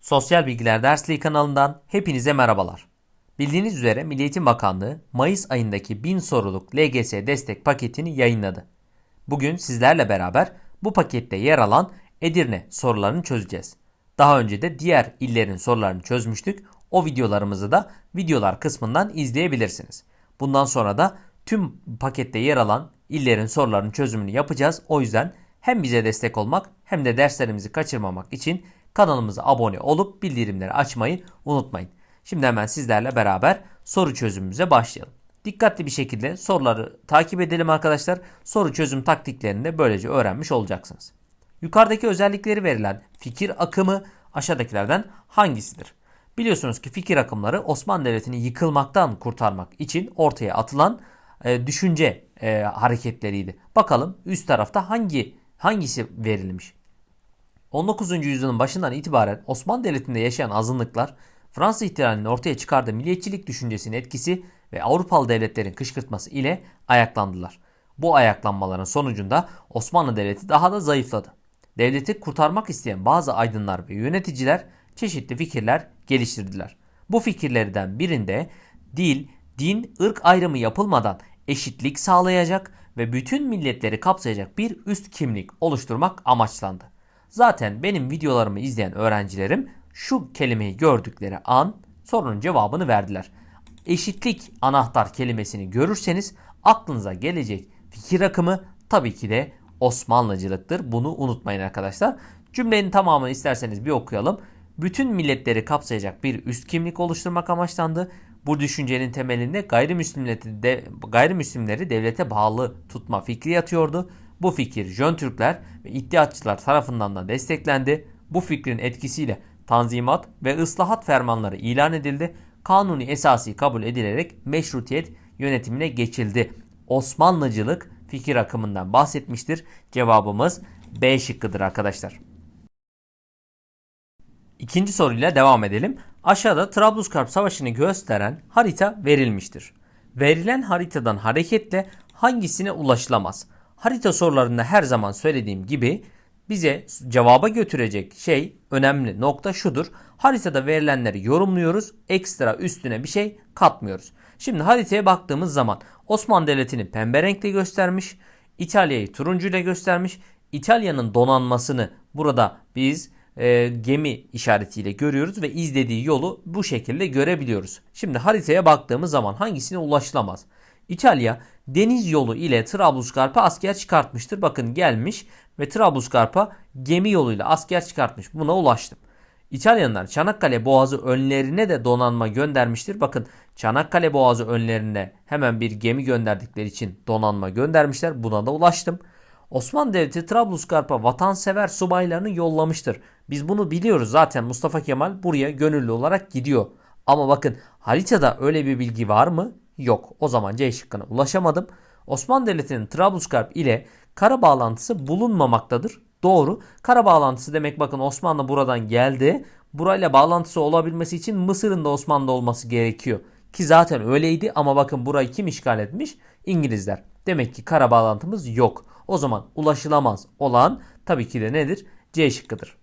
Sosyal Bilgiler Dersliği kanalından hepinize merhabalar. Bildiğiniz üzere Milli Eğitim Bakanlığı Mayıs ayındaki 1000 soruluk LGS destek paketini yayınladı. Bugün sizlerle beraber bu pakette yer alan Edirne sorularını çözeceğiz. Daha önce de diğer illerin sorularını çözmüştük. O videolarımızı da videolar kısmından izleyebilirsiniz. Bundan sonra da tüm pakette yer alan illerin sorularının çözümünü yapacağız. O yüzden hem bize destek olmak hem de derslerimizi kaçırmamak için kanalımıza abone olup bildirimleri açmayı unutmayın. Şimdi hemen sizlerle beraber soru çözümümüze başlayalım. Dikkatli bir şekilde soruları takip edelim arkadaşlar. Soru çözüm taktiklerini de böylece öğrenmiş olacaksınız. Yukarıdaki özellikleri verilen fikir akımı aşağıdakilerden hangisidir? Biliyorsunuz ki fikir akımları Osmanlı Devleti'ni yıkılmaktan kurtarmak için ortaya atılan e, düşünce e, hareketleriydi. Bakalım üst tarafta hangi hangisi verilmiş? 19. yüzyılın başından itibaren Osmanlı Devleti'nde yaşayan azınlıklar Fransız ihtilalinin ortaya çıkardığı milliyetçilik düşüncesinin etkisi ve Avrupalı devletlerin kışkırtması ile ayaklandılar. Bu ayaklanmaların sonucunda Osmanlı Devleti daha da zayıfladı. Devleti kurtarmak isteyen bazı aydınlar ve yöneticiler çeşitli fikirler geliştirdiler. Bu fikirlerden birinde dil, din, ırk ayrımı yapılmadan eşitlik sağlayacak ve bütün milletleri kapsayacak bir üst kimlik oluşturmak amaçlandı. Zaten benim videolarımı izleyen öğrencilerim şu kelimeyi gördükleri an sorunun cevabını verdiler. Eşitlik anahtar kelimesini görürseniz aklınıza gelecek fikir akımı tabii ki de Osmanlıcılıktır. Bunu unutmayın arkadaşlar. Cümlenin tamamını isterseniz bir okuyalım. Bütün milletleri kapsayacak bir üst kimlik oluşturmak amaçlandı. Bu düşüncenin temelinde gayrimüslimleri, de, gayrimüslimleri devlete bağlı tutma fikri yatıyordu. Bu fikir Jön Türkler ve İttihatçılar tarafından da desteklendi. Bu fikrin etkisiyle tanzimat ve ıslahat fermanları ilan edildi. Kanuni esası kabul edilerek meşrutiyet yönetimine geçildi. Osmanlıcılık fikir akımından bahsetmiştir. Cevabımız B şıkkıdır arkadaşlar. İkinci soruyla devam edelim. Aşağıda Trablusgarp Savaşı'nı gösteren harita verilmiştir. Verilen haritadan hareketle hangisine ulaşılamaz? Harita sorularında her zaman söylediğim gibi bize cevaba götürecek şey önemli nokta şudur. Haritada verilenleri yorumluyoruz. Ekstra üstüne bir şey katmıyoruz. Şimdi haritaya baktığımız zaman Osmanlı Devleti'ni pembe renkle göstermiş. İtalya'yı turuncu ile göstermiş. İtalya'nın donanmasını burada biz e, gemi işaretiyle görüyoruz ve izlediği yolu bu şekilde görebiliyoruz. Şimdi haritaya baktığımız zaman hangisine ulaşılamaz? İtalya deniz yolu ile Trablusgarp'a asker çıkartmıştır. Bakın gelmiş ve Trablusgarp'a gemi yoluyla asker çıkartmış. Buna ulaştım. İtalyanlar Çanakkale Boğazı önlerine de donanma göndermiştir. Bakın Çanakkale Boğazı önlerine hemen bir gemi gönderdikleri için donanma göndermişler. Buna da ulaştım. Osmanlı Devleti Trablusgarp'a vatansever subaylarını yollamıştır. Biz bunu biliyoruz zaten Mustafa Kemal buraya gönüllü olarak gidiyor. Ama bakın haritada öyle bir bilgi var mı? Yok. O zaman C şıkkına ulaşamadım. Osmanlı Devleti'nin Trablusgarp ile kara bağlantısı bulunmamaktadır. Doğru. Kara bağlantısı demek bakın Osmanlı buradan geldi. Burayla bağlantısı olabilmesi için Mısır'ın da Osmanlı olması gerekiyor. Ki zaten öyleydi ama bakın burayı kim işgal etmiş? İngilizler. Demek ki kara bağlantımız yok. O zaman ulaşılamaz olan tabii ki de nedir? C şıkkıdır.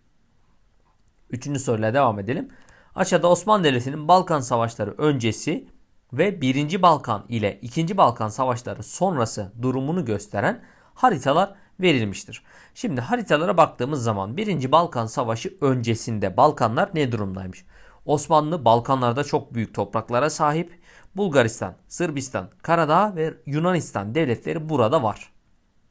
Üçüncü soruyla devam edelim. Aşağıda Osmanlı Devleti'nin Balkan Savaşları öncesi ve 1. Balkan ile 2. Balkan Savaşları sonrası durumunu gösteren haritalar verilmiştir. Şimdi haritalara baktığımız zaman 1. Balkan Savaşı öncesinde Balkanlar ne durumdaymış? Osmanlı Balkanlarda çok büyük topraklara sahip. Bulgaristan, Sırbistan, Karadağ ve Yunanistan devletleri burada var.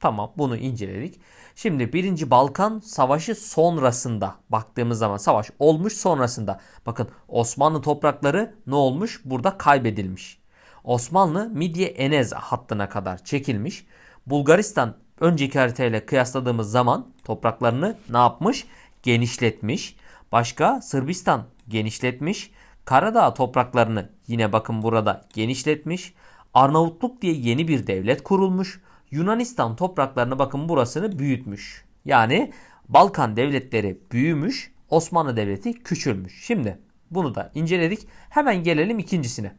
Tamam bunu inceledik. Şimdi 1. Balkan Savaşı sonrasında baktığımız zaman savaş olmuş sonrasında bakın Osmanlı toprakları ne olmuş? Burada kaybedilmiş. Osmanlı Midye Enez hattına kadar çekilmiş. Bulgaristan önceki haritayla kıyasladığımız zaman topraklarını ne yapmış? Genişletmiş. Başka Sırbistan genişletmiş. Karadağ topraklarını yine bakın burada genişletmiş. Arnavutluk diye yeni bir devlet kurulmuş. Yunanistan topraklarını bakın burasını büyütmüş. Yani Balkan devletleri büyümüş, Osmanlı Devleti küçülmüş. Şimdi bunu da inceledik. Hemen gelelim ikincisine.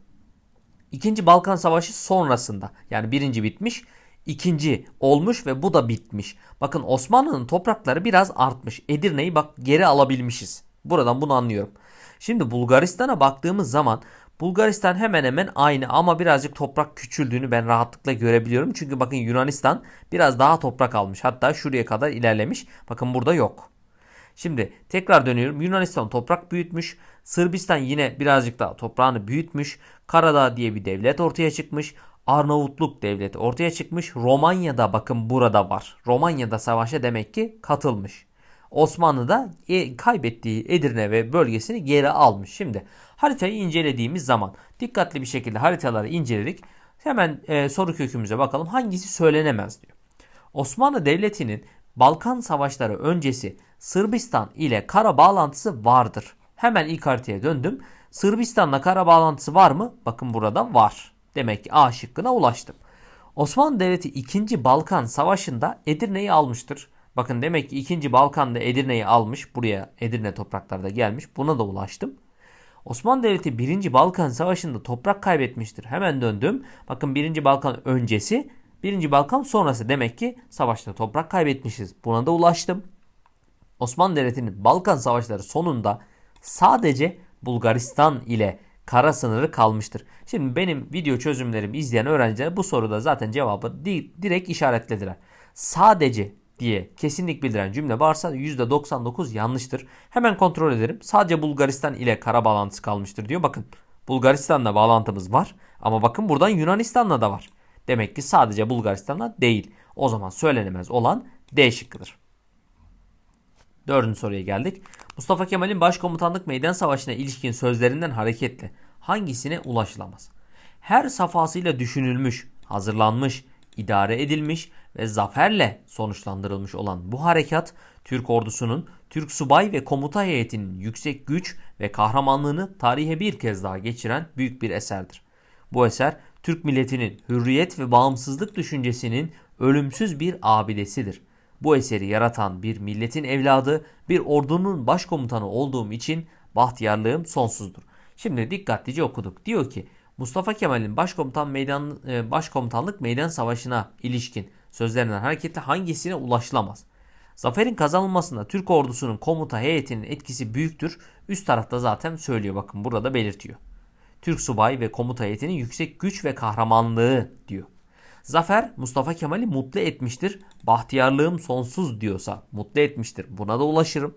İkinci Balkan Savaşı sonrasında yani birinci bitmiş, ikinci olmuş ve bu da bitmiş. Bakın Osmanlı'nın toprakları biraz artmış. Edirne'yi bak geri alabilmişiz. Buradan bunu anlıyorum. Şimdi Bulgaristan'a baktığımız zaman Bulgaristan hemen hemen aynı ama birazcık toprak küçüldüğünü ben rahatlıkla görebiliyorum. Çünkü bakın Yunanistan biraz daha toprak almış. Hatta şuraya kadar ilerlemiş. Bakın burada yok. Şimdi tekrar dönüyorum. Yunanistan toprak büyütmüş. Sırbistan yine birazcık daha toprağını büyütmüş. Karadağ diye bir devlet ortaya çıkmış. Arnavutluk devleti ortaya çıkmış. Romanya'da bakın burada var. Romanya'da savaşa demek ki katılmış. Osmanlı da e, kaybettiği Edirne ve bölgesini geri almış. Şimdi haritayı incelediğimiz zaman dikkatli bir şekilde haritaları inceledik. Hemen e, soru kökümüze bakalım. Hangisi söylenemez diyor. Osmanlı Devleti'nin Balkan Savaşları öncesi Sırbistan ile kara bağlantısı vardır. Hemen ilk haritaya döndüm. Sırbistan'la kara bağlantısı var mı? Bakın burada var. Demek ki A şıkkına ulaştım. Osmanlı Devleti 2. Balkan Savaşı'nda Edirne'yi almıştır. Bakın demek ki 2. Balkan'da Edirne'yi almış. Buraya Edirne topraklarda gelmiş. Buna da ulaştım. Osmanlı Devleti 1. Balkan Savaşı'nda toprak kaybetmiştir. Hemen döndüm. Bakın 1. Balkan öncesi, 1. Balkan sonrası demek ki savaşta toprak kaybetmişiz. Buna da ulaştım. Osmanlı Devleti'nin Balkan Savaşları sonunda sadece Bulgaristan ile kara sınırı kalmıştır. Şimdi benim video çözümlerimi izleyen öğrenciler bu soruda zaten cevabı di- direkt işaretlediler. Sadece diye kesinlik bildiren cümle varsa %99 yanlıştır. Hemen kontrol ederim. Sadece Bulgaristan ile kara bağlantısı kalmıştır diyor. Bakın Bulgaristan'la bağlantımız var ama bakın buradan Yunanistan'la da var. Demek ki sadece Bulgaristan'la değil. O zaman söylenemez olan D şıkkıdır. Dördüncü soruya geldik. Mustafa Kemal'in başkomutanlık meydan savaşına ilişkin sözlerinden hareketle hangisine ulaşılamaz? Her safhasıyla düşünülmüş, hazırlanmış, idare edilmiş ve zaferle sonuçlandırılmış olan bu harekat Türk ordusunun, Türk subay ve komuta heyetinin yüksek güç ve kahramanlığını tarihe bir kez daha geçiren büyük bir eserdir. Bu eser Türk milletinin hürriyet ve bağımsızlık düşüncesinin ölümsüz bir abidesidir. Bu eseri yaratan bir milletin evladı, bir ordunun başkomutanı olduğum için bahtiyarlığım sonsuzdur. Şimdi dikkatlice okuduk. Diyor ki Mustafa Kemal'in başkomutan meydan e, başkomutanlık meydan savaşına ilişkin sözlerinden hareketle hangisine ulaşılamaz? Zaferin kazanılmasında Türk ordusunun komuta heyetinin etkisi büyüktür. Üst tarafta zaten söylüyor bakın burada belirtiyor. Türk subay ve komuta heyetinin yüksek güç ve kahramanlığı diyor. Zafer Mustafa Kemal'i mutlu etmiştir. Bahtiyarlığım sonsuz diyorsa mutlu etmiştir. Buna da ulaşırım.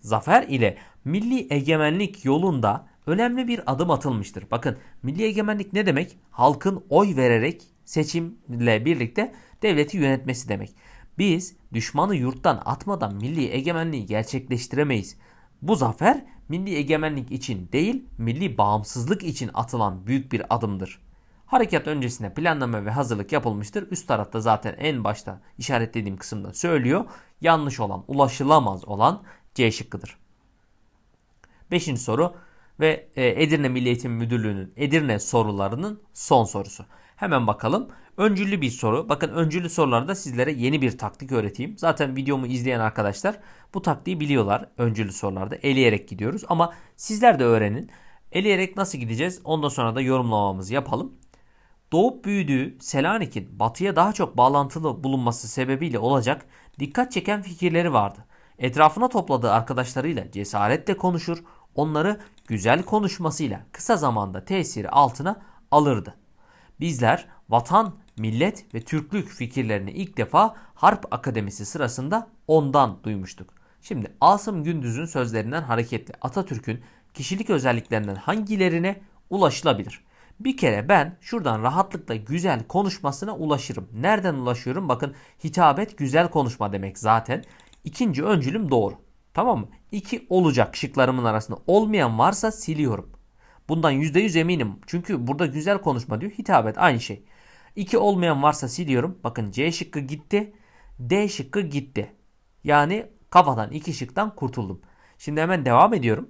Zafer ile milli egemenlik yolunda önemli bir adım atılmıştır. Bakın milli egemenlik ne demek? Halkın oy vererek seçimle birlikte devleti yönetmesi demek. Biz düşmanı yurttan atmadan milli egemenliği gerçekleştiremeyiz. Bu zafer milli egemenlik için değil, milli bağımsızlık için atılan büyük bir adımdır. Harekat öncesinde planlama ve hazırlık yapılmıştır. Üst tarafta zaten en başta işaretlediğim kısımda söylüyor. Yanlış olan, ulaşılamaz olan C şıkkıdır. Beşinci soru ve e, Edirne Milli Eğitim Müdürlüğü'nün Edirne sorularının son sorusu. Hemen bakalım. Öncüllü bir soru. Bakın öncüllü sorularda sizlere yeni bir taktik öğreteyim. Zaten videomu izleyen arkadaşlar bu taktiği biliyorlar. Öncüllü sorularda eleyerek gidiyoruz. Ama sizler de öğrenin. Eleyerek nasıl gideceğiz? Ondan sonra da yorumlamamızı yapalım. Doğup büyüdüğü Selanik'in batıya daha çok bağlantılı bulunması sebebiyle olacak dikkat çeken fikirleri vardı. Etrafına topladığı arkadaşlarıyla cesaretle konuşur, onları güzel konuşmasıyla kısa zamanda tesiri altına alırdı. Bizler vatan, millet ve Türklük fikirlerini ilk defa Harp Akademisi sırasında ondan duymuştuk. Şimdi Asım Gündüz'ün sözlerinden hareketle Atatürk'ün kişilik özelliklerinden hangilerine ulaşılabilir? Bir kere ben şuradan rahatlıkla güzel konuşmasına ulaşırım. Nereden ulaşıyorum? Bakın hitabet güzel konuşma demek zaten. İkinci öncülüm doğru. Tamam mı? İki olacak şıklarımın arasında. Olmayan varsa siliyorum. Bundan %100 eminim. Çünkü burada güzel konuşma diyor. Hitabet aynı şey. İki olmayan varsa siliyorum. Bakın C şıkkı gitti. D şıkkı gitti. Yani kafadan iki şıktan kurtuldum. Şimdi hemen devam ediyorum.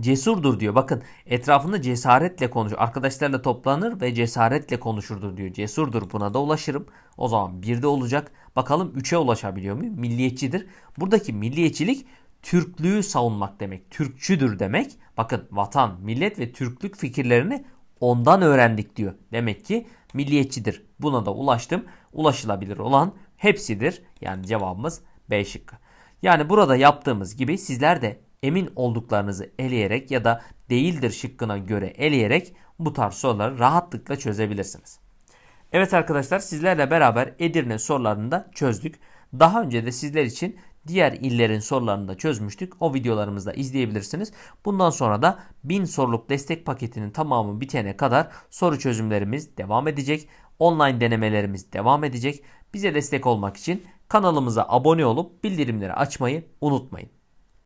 Cesurdur diyor. Bakın etrafında cesaretle konuşur. Arkadaşlarla toplanır ve cesaretle konuşurdur diyor. Cesurdur buna da ulaşırım. O zaman bir de olacak. Bakalım 3'e ulaşabiliyor muyum? Milliyetçidir. Buradaki milliyetçilik Türklüğü savunmak demek. Türkçüdür demek. Bakın vatan, millet ve Türklük fikirlerini ondan öğrendik diyor. Demek ki milliyetçidir. Buna da ulaştım. Ulaşılabilir olan hepsidir. Yani cevabımız B şıkkı. Yani burada yaptığımız gibi sizler de emin olduklarınızı eleyerek ya da değildir şıkkına göre eleyerek bu tarz soruları rahatlıkla çözebilirsiniz. Evet arkadaşlar sizlerle beraber Edirne sorularını da çözdük. Daha önce de sizler için diğer illerin sorularını da çözmüştük. O videolarımızı da izleyebilirsiniz. Bundan sonra da 1000 soruluk destek paketinin tamamı bitene kadar soru çözümlerimiz devam edecek. Online denemelerimiz devam edecek. Bize destek olmak için kanalımıza abone olup bildirimleri açmayı unutmayın.